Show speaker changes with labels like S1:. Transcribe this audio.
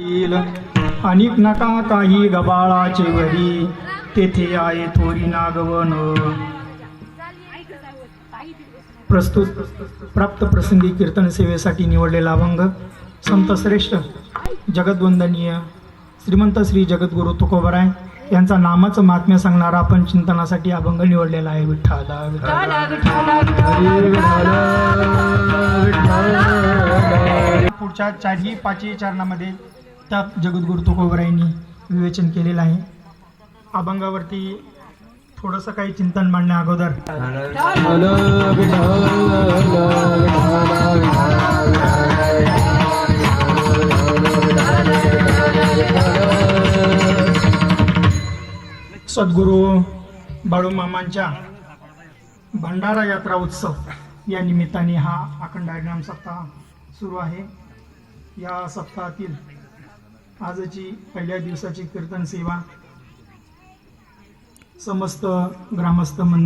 S1: येईल. अनिक नका काही गबाळाचे वरी. तेथे आहे थोरी नागवन प्रस्तुत प्राप्त प्रसंगी कीर्तन सेवेसाठी निवडलेला अभंग. संत श्रेष्ठ जगद्वंदनीय श्रीमंत श्री जगद्गुरु तुकोबराय यांचा नामाचं महात्म्य सांगणारा आपण चिंतनासाठी अभंग निवडलेला आहे. विठ्ठला विठ्ठला. पुढच्या चारही पाचही चरणामध्ये त्यात जगद्गुरु तुकोबरायांनी विवेचन केलेलं आहे. अभंगावरती थोडंसं काही चिंतन मांडण्या अगोदर. सद्गुरू बाळूमामांच्या भंडारा यात्रा उत्सव या निमित्ताने हा अखंड हरिनाम सप्ताह सुरू आहे. या सप्ताहातील आजची पहिल्या दिवसाची कीर्तन सेवा समस्त ग्रामस्थ मंदिर